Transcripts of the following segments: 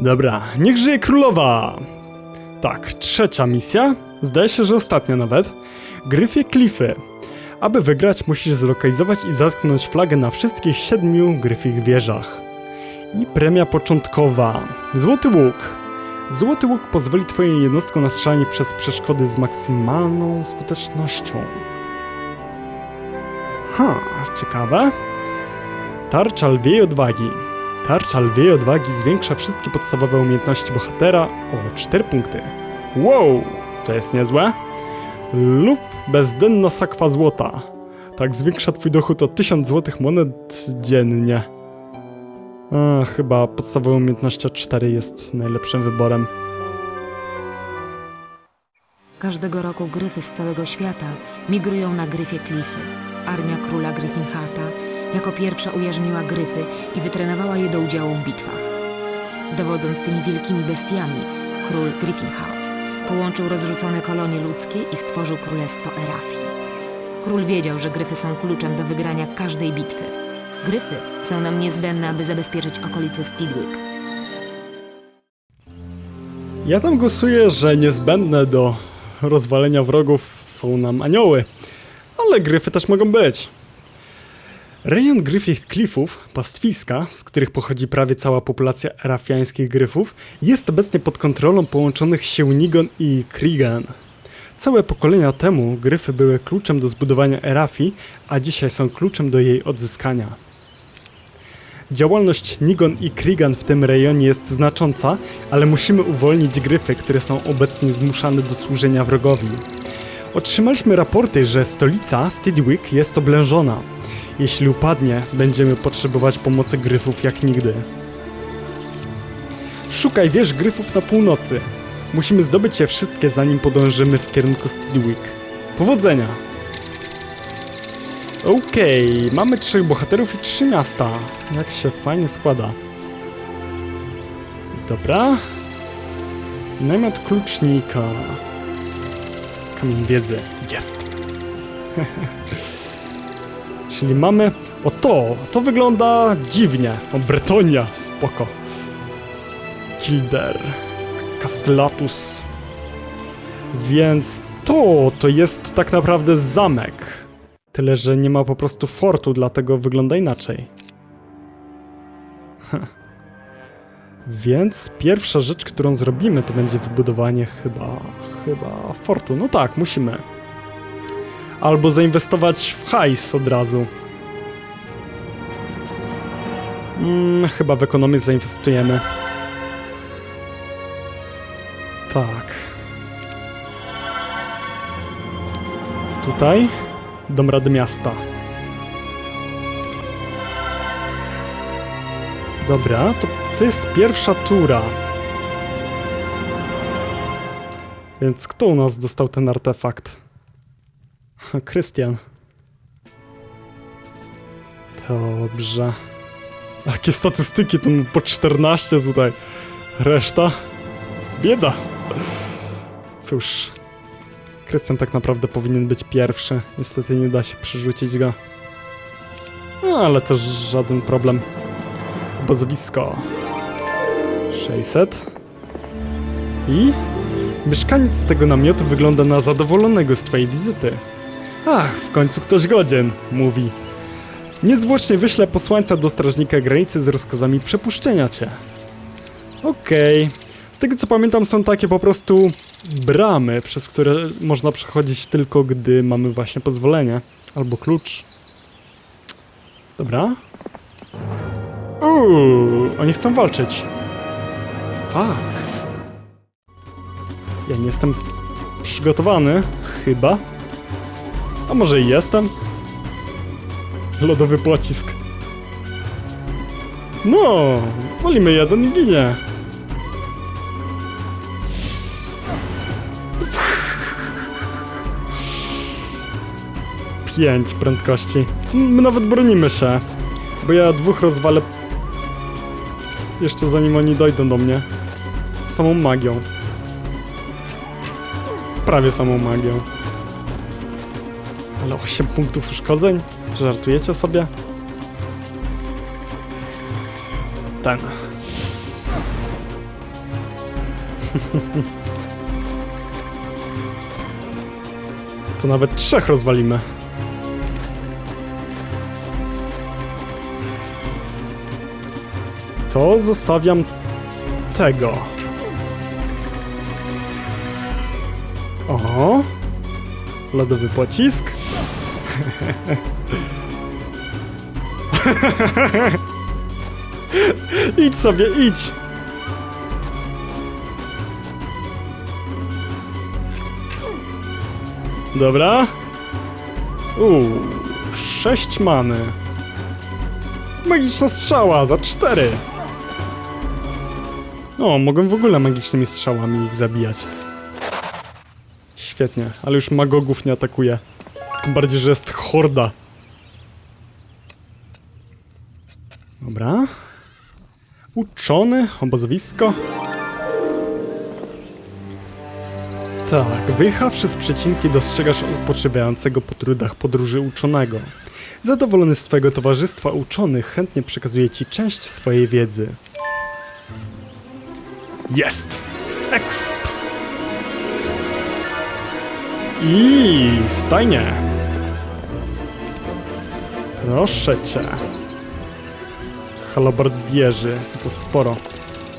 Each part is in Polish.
Dobra, niech żyje królowa! Tak, trzecia misja. Zdaje się, że ostatnia nawet. Gryfie klify. Aby wygrać, musisz zlokalizować i zatknąć flagę na wszystkich siedmiu gryfich wieżach. I premia początkowa. Złoty łuk. Złoty łuk pozwoli twojej jednostkom na strzelanie przez przeszkody z maksymalną skutecznością. Ha, ciekawe. Tarcza lwiej odwagi. Tarcza lwiej odwagi zwiększa wszystkie podstawowe umiejętności bohatera o 4 punkty. Wow, to jest niezłe. Lub bezdenna sakwa złota. Tak zwiększa twój dochód o 1000 złotych monet dziennie. A, chyba podstawowa umiejętność o 4 jest najlepszym wyborem. Każdego roku gryfy z całego świata migrują na gryfie klify. Armia króla Gryffinharta jako pierwsza ujarzmiła gryfy i wytrenowała je do udziału w bitwach. Dowodząc tymi wielkimi bestiami, król Gryffinhart połączył rozrzucone kolonie ludzkie i stworzył królestwo Erafii. Król wiedział, że gryfy są kluczem do wygrania każdej bitwy. Gryfy są nam niezbędne, aby zabezpieczyć okolice Steedwick. Ja tam głosuję, że niezbędne do rozwalenia wrogów są nam anioły, ale gryfy też mogą być. Rejon gryfich klifów, pastwiska, z których pochodzi prawie cała populacja erafiańskich gryfów, jest obecnie pod kontrolą połączonych sił Nigon i Krigan. Całe pokolenia temu gryfy były kluczem do zbudowania Erafii, a dzisiaj są kluczem do jej odzyskania. Działalność Nigon i Krigan w tym rejonie jest znacząca, ale musimy uwolnić gryfy, które są obecnie zmuszane do służenia wrogowi. Otrzymaliśmy raporty, że stolica Steedwick jest oblężona. Jeśli upadnie, będziemy potrzebować pomocy gryfów jak nigdy. Szukaj wież gryfów na północy. Musimy zdobyć je wszystkie, zanim podążymy w kierunku Steedwick. Powodzenia! Okej, mamy trzech bohaterów i trzy miasta. Jak się fajnie składa. Dobra. Namiot klucznika. Kamień wiedzy. Jest. Czyli mamy... O to! To wygląda dziwnie. O, Bretonia. Spoko. Kilder. Castellatus. Więc to, to jest tak naprawdę zamek. Tyle, że nie ma po prostu fortu, dlatego wygląda inaczej. Więc pierwsza rzecz, którą zrobimy, to będzie wybudowanie chyba, chyba fortu. No tak, musimy. Albo zainwestować w hajs od razu. Mm, chyba w ekonomię zainwestujemy. Tak. Tutaj. Dom Rady Miasta. Dobra, to, to jest pierwsza tura. Więc kto u nas dostał ten artefakt? Krystian. Dobrze. Jakie statystyki, tam po 14 tutaj. Reszta? Bieda. Cóż. Krystian tak naprawdę powinien być pierwszy. Niestety nie da się przerzucić go. No, ale też żaden problem. Obozowisko. 600. I? Mieszkaniec tego namiotu wygląda na zadowolonego z twojej wizyty. Ach, w końcu ktoś godzien, mówi. Niezwłocznie wyślę posłańca do strażnika granicy z rozkazami przepuszczenia cię. Okej. Z tego co pamiętam są takie po prostu bramy, przez które można przechodzić tylko gdy mamy właśnie pozwolenie. Albo klucz. Dobra. Uuu, oni chcą walczyć. Fuck. Ja nie jestem przygotowany, chyba. A może i jestem? Lodowy pocisk. No, walimy jeden i ginie. Pięć prędkości. My nawet bronimy się. Bo ja dwóch rozwalę jeszcze zanim oni dojdą do mnie. Samą magią. Prawie samą magią. Ale 8 punktów uszkodzeń? Żartujecie sobie? Ten. To nawet trzech rozwalimy. To zostawiam tego. O! Lodowy pocisk. idź sobie, idź! Dobra. Uuu, sześć many. Magiczna strzała za cztery. O, mogę w ogóle magicznymi strzałami ich zabijać. Świetnie, ale już magogów nie atakuje. Tym bardziej, że jest horda. Dobra. Uczony, obozowisko. Tak, wyjechawszy z przecinki dostrzegasz odpoczywającego po trudach podróży uczonego. Zadowolony z twojego towarzystwa uczony chętnie przekazuje ci część swojej wiedzy. Jest! Exp! I stajnie. Proszę cię. Halabardierzy, to sporo.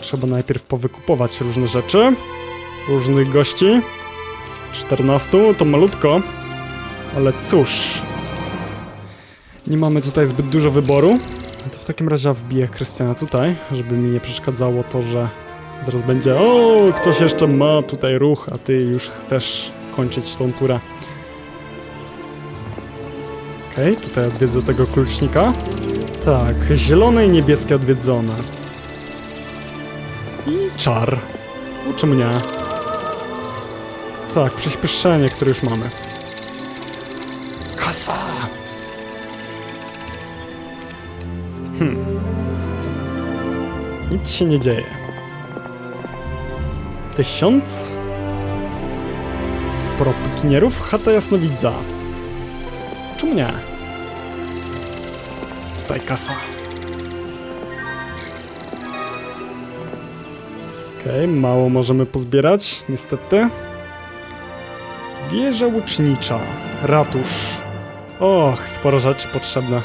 Trzeba najpierw powykupować różne rzeczy. Różnych gości. 14 to malutko. Ale cóż. Nie mamy tutaj zbyt dużo wyboru. To w takim razie wbiję Krystiana tutaj, żeby mi nie przeszkadzało to, że zaraz będzie o, ktoś jeszcze ma tutaj ruch, a ty już chcesz kończyć tą turę. Okej, tutaj odwiedzę tego klucznika. Tak, zielone i niebieskie odwiedzone. I czar. O, czemu nie? Tak, przyspieszenie, które już mamy. Kasa! Hmm. Nic się nie dzieje. Tysiąc? Sporo pikinierów, chata jasnowidza. Czemu nie? Tutaj kasa. Okej, mało możemy pozbierać, niestety. Wieża łucznicza, ratusz. Och, sporo rzeczy potrzebne.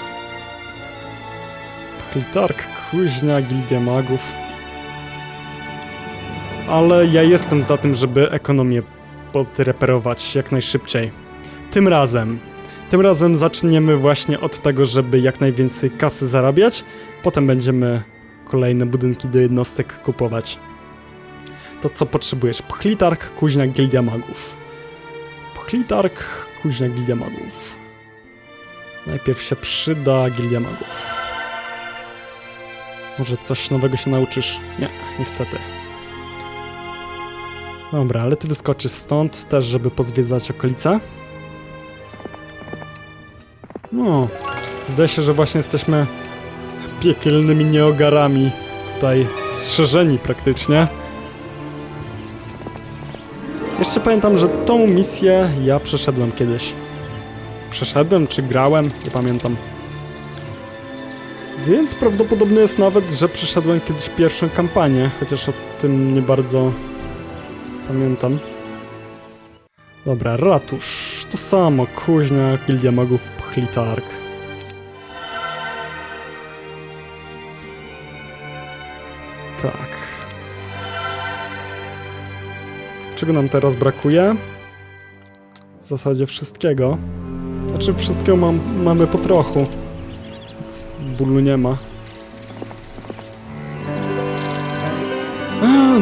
Pchlitark, kuźnia, gildia magów. Ale ja jestem za tym, żeby ekonomię podreperować jak najszybciej. Tym razem. Tym razem zaczniemy właśnie od tego, żeby jak najwięcej kasy zarabiać. Potem będziemy kolejne budynki do jednostek kupować. To co potrzebujesz? Pchlitark, kuźnia, gildia magów. Pchlitark, kuźnia, gildia magów. Najpierw się przyda gildia magów. Może coś nowego się nauczysz? Nie, niestety. Dobra, ale ty wyskoczysz stąd też, żeby pozwiedzać okolice. No, zdaje się, że właśnie jesteśmy piekielnymi nieogarami. Tutaj strzeżeni praktycznie. Jeszcze pamiętam, że tą misję ja przeszedłem kiedyś. Przeszedłem czy grałem? Nie pamiętam. Więc prawdopodobne jest nawet, że przeszedłem kiedyś pierwszą kampanię, chociaż o tym nie bardzo pamiętam. Dobra, ratusz. To samo, kuźnia, gildia magów, pchlitark. Tak. Czego nam teraz brakuje? W zasadzie wszystkiego. Znaczy wszystkiego mam, mamy po trochu. Więc bólu nie ma.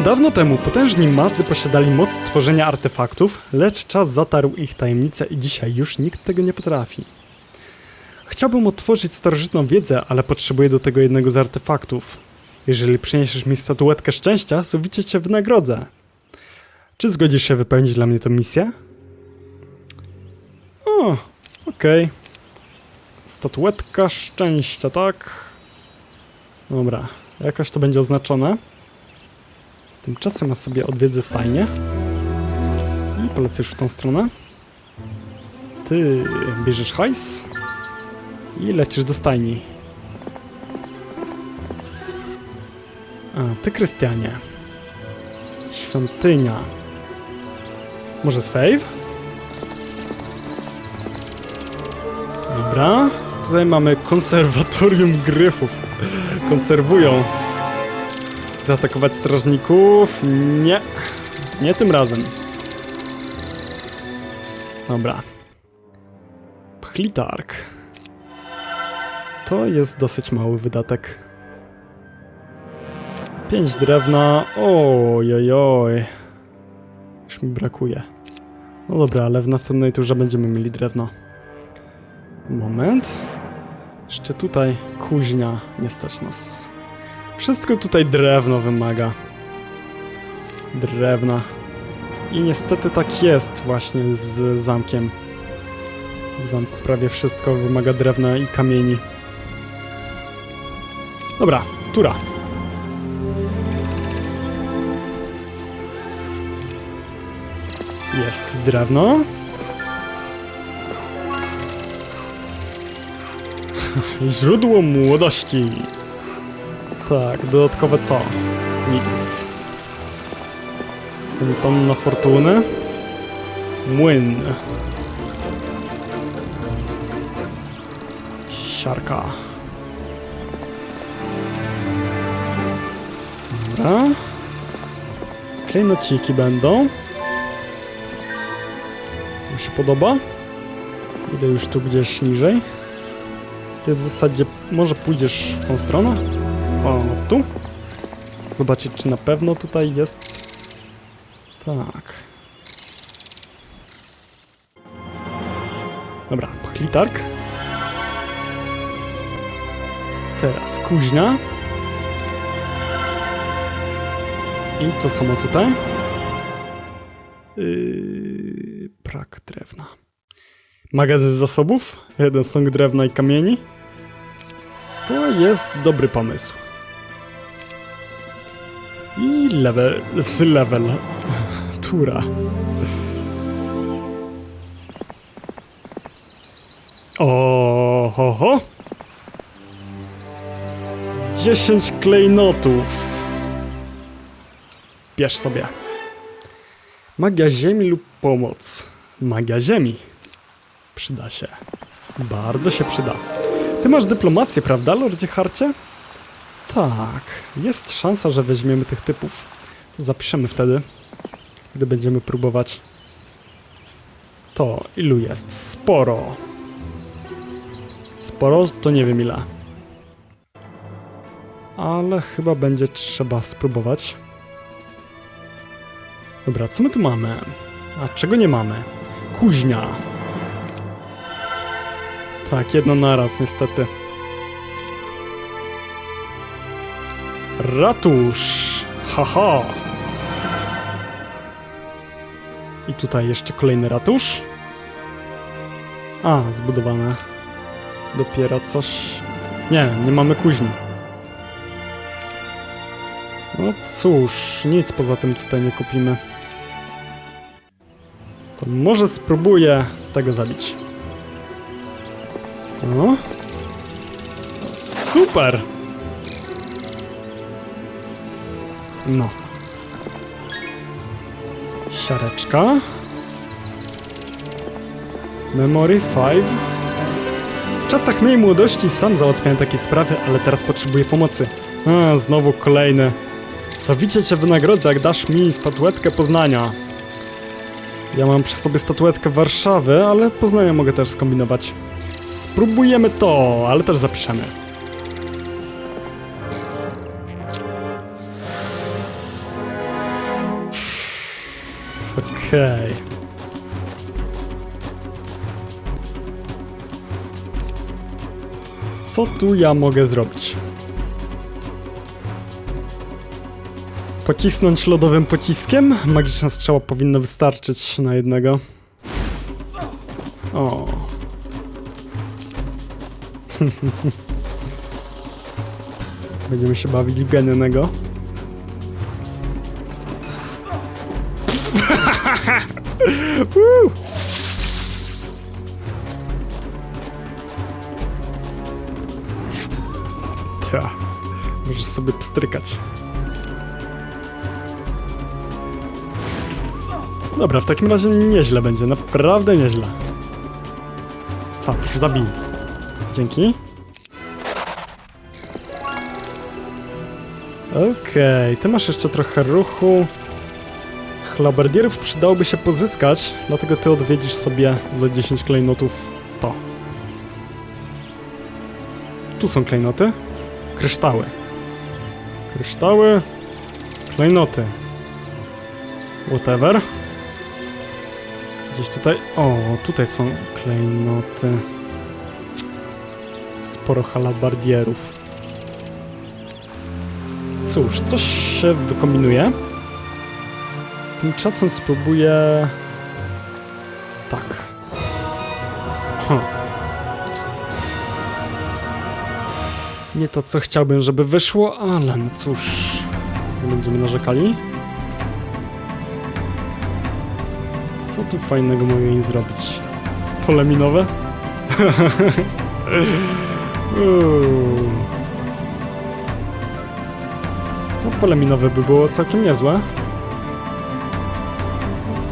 Dawno temu potężni madzy posiadali moc tworzenia artefaktów, lecz czas zatarł ich tajemnicę i dzisiaj już nikt tego nie potrafi. Chciałbym otworzyć starożytną wiedzę, ale potrzebuję do tego jednego z artefaktów. Jeżeli przyniesiesz mi statuetkę szczęścia, sowicie cię wynagrodzę. Czy zgodzisz się wypełnić dla mnie tę misję? O, okej. Statuetka szczęścia, tak? Dobra, jakoś to będzie oznaczone. Tymczasem ja sobie odwiedzę stajnię. I polecę już w tą stronę. Ty bierzesz hajs i lecisz do stajni. A, ty Krystianie. Świątynia. Może save? Dobra. Tutaj mamy konserwatorium gryfów. Konserwują. Zaatakować strażników? Nie. Nie tym razem. Dobra. Pchlitark. To jest dosyć mały wydatek. 5 drewna. Ojojoj. Już mi brakuje. No dobra, ale w następnej turze będziemy mieli drewno. Moment. Jeszcze tutaj kuźnia. Nie stać nas. Wszystko tutaj drewno wymaga. Drewna. I niestety tak jest właśnie z zamkiem. W zamku prawie wszystko wymaga drewna i kamieni. Dobra, tura. Jest drewno. Źródło młodości. Tak, dodatkowe co? Nic. Fontanna fortuny. Młyn. Siarka. Dobra. Klejnociki będą. Mi się podoba. Idę już tu gdzieś niżej. Ty w zasadzie może pójdziesz w tą stronę? O, tu? Zobaczyć, czy na pewno tutaj jest. Tak. Dobra, pchlitark. Teraz kuźnia. I to samo tutaj. Yy, brak drewna. Magazyn zasobów, jeden sąg drewna i kamieni. To jest dobry pomysł. I level, z level. Tura. O, ho, ho. 10 klejnotów. Bierz sobie. Magia ziemi lub pomoc. Magia ziemi. Przyda się. Bardzo się przyda. Ty masz dyplomację, prawda, Lordzie Harcie? Tak. Jest szansa, że weźmiemy tych typów. To zapiszemy wtedy, gdy będziemy próbować. To ilu jest? Sporo. Sporo to nie wiem ile. Ale chyba będzie trzeba spróbować. Dobra, co my tu mamy? A czego nie mamy? Kuźnia. Tak, jedno naraz, niestety. Ratusz! Haha! I tutaj jeszcze kolejny ratusz. A, zbudowane. Dopiero coś... Nie, nie mamy kuźni. No cóż, nic poza tym tutaj nie kupimy. To może spróbuję tego zabić. No. Super! No. Siareczka. Memory 5. W czasach mojej młodości sam załatwiałem takie sprawy, ale teraz potrzebuję pomocy. A, znowu kolejny. Sowicie cię wynagrodzę, jak dasz mi statuetkę Poznania. Ja mam przy sobie statuetkę Warszawy, ale Poznania mogę też skombinować. Spróbujemy to, ale też zapiszemy. Okej. Co tu ja mogę zrobić? Pocisnąć lodowym pociskiem? Magiczna strzała powinna wystarczyć na jednego. O. Będziemy się bawić genionego. Ta. Możesz sobie pstrykać. Dobra, w takim razie nieźle będzie, naprawdę nieźle. Co? Zabij. Dzięki. Okej, ty masz jeszcze trochę ruchu. Chlabardierów przydałoby się pozyskać, dlatego ty odwiedzisz sobie za 10 klejnotów to. Tu są klejnoty. Kryształy. Kryształy. Klejnoty. Whatever. Gdzieś tutaj... O, tutaj są klejnoty. Sporo halabardierów. Cóż, coś się wykombinuje. Tymczasem spróbuję... Tak. Nie to, co chciałbym, żeby wyszło, ale no cóż... Będziemy narzekali. Co tu fajnego mogę im zrobić? Pole minowe? No pole minowe by było całkiem niezłe.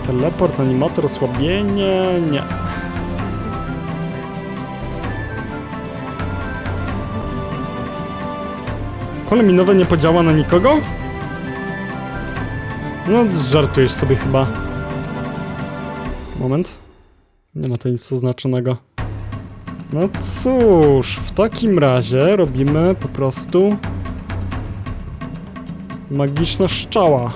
Teleport, animator, osłabienie... Nie. Pole minowe nie podziała na nikogo? No, żartujesz sobie chyba. Moment. Nie ma to nic oznaczonego. No cóż, w takim razie robimy po prostu... Magiczna szczała.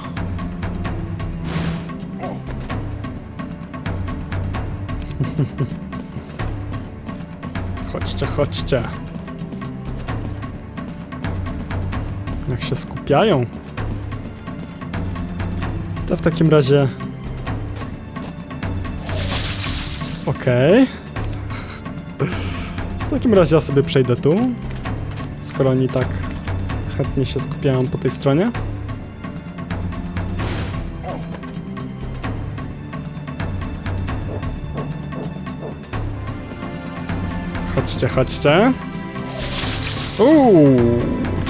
chodźcie, chodźcie. Jak się skupiają. To w takim razie... Okej. W takim razie ja sobie przejdę tu. Skoro oni tak chętnie się skupiają po tej stronie. Chodźcie, chodźcie. Uuu,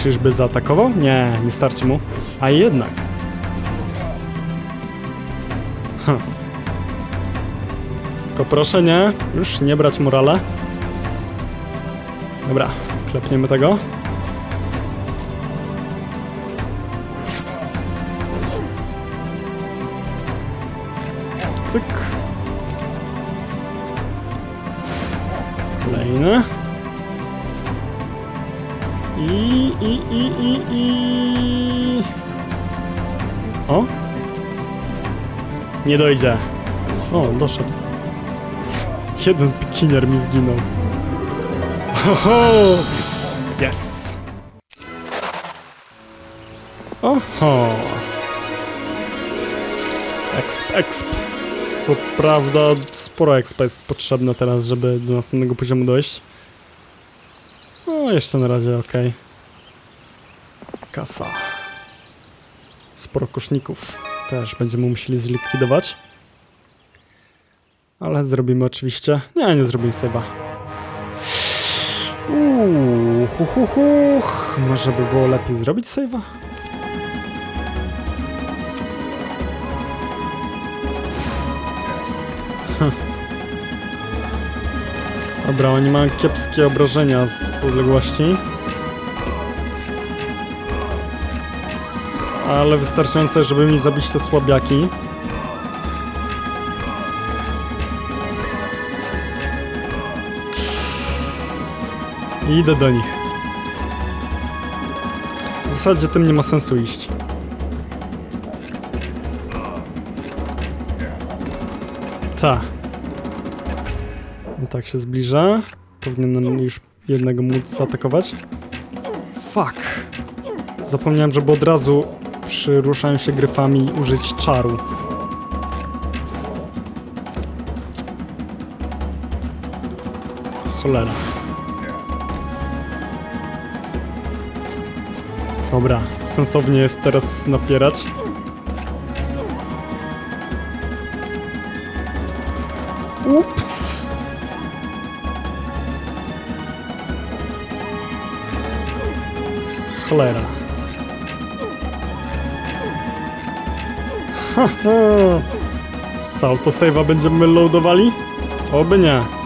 czyżby zaatakował? Nie, nie starczy mu. A jednak. Tylko proszę nie, już nie brać morale. Dobra, klepniemy tego. Cyk. Kolejne. I, i, i, i, i... O? Nie dojdzie. O, doszedł. Jeden pikiner mi zginął. Oho! Yes! Oho! Exp, exp. Co prawda, sporo expa jest potrzebne teraz, żeby do następnego poziomu dojść. No, jeszcze na razie ok. Kasa. Sporo koszników też będziemy musieli zlikwidować. Ale zrobimy oczywiście... Nie, nie zrobimy save'a. Uuu, hu, hu, hu. Może by było lepiej zrobić save'a? Hm. Dobra, oni mają kiepskie obrażenia z odległości. Ale wystarczające, żeby mi zabić te słabiaki. I idę do nich. W zasadzie tym nie ma sensu iść. Ta. No tak się zbliża. Powinienem już jednego móc zaatakować. Fuck. Zapomniałem, żeby od razu przy ruszaniu się gryfami użyć czaru. Cholera. Dobra, sensownie jest teraz napierać. Ups. Cholera. Haha. Co, autosave'a będziemy loadowali? Oby nie.